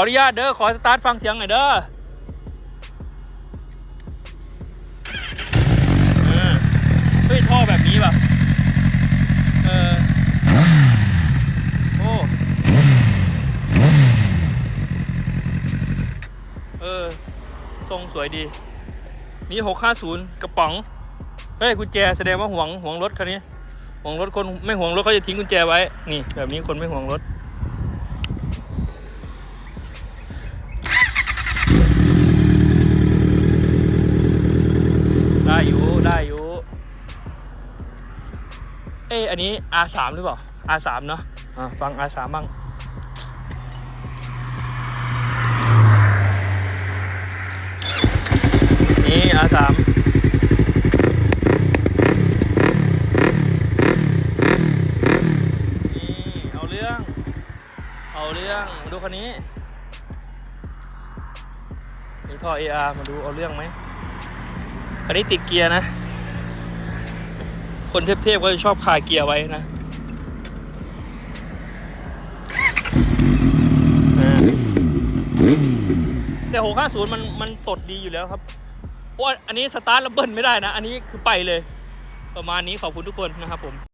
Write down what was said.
ขออนุญาตเด้อขอสตาร์ทฟังเสียงหน่อยเด้อเฮ้ยท่อแบบนี้ป่ะเออโอ้เออ ทรงสวยดีมี650กระป๋อง เฮ้ยกุญแจแสดงว่าห่วงห่วงรถคันนี้ห่วงรถคนไม่ห่วงรถเขาจะทิ้งกุญแจไว้ นี่ แบบนี้คนไม่ห่วงรถ ได้อยู่ได้อยู่ เอ้อันนี้ R3 หรือเปล่า R3 เนอะอะฟัง R3 บ้างนี่ R3 นี่เอาเรื่อง เอาเรื่องมาดูคันนี้นี่ท่อ AR มาดูเอาเรื่องไหม อันนี้ติดเกียร์นะ คนเทพๆก็จะชอบคาเกียร์ไว้นะอ่าแต่650มันมันตดดีอยู่แล้วครับโอ้ยอันนี้สตาร์ทแล้วเบิ้ลไม่ได้นะ อันนี้คือไปเลย ประมาณนี้ขอบคุณทุกคนนะครับผม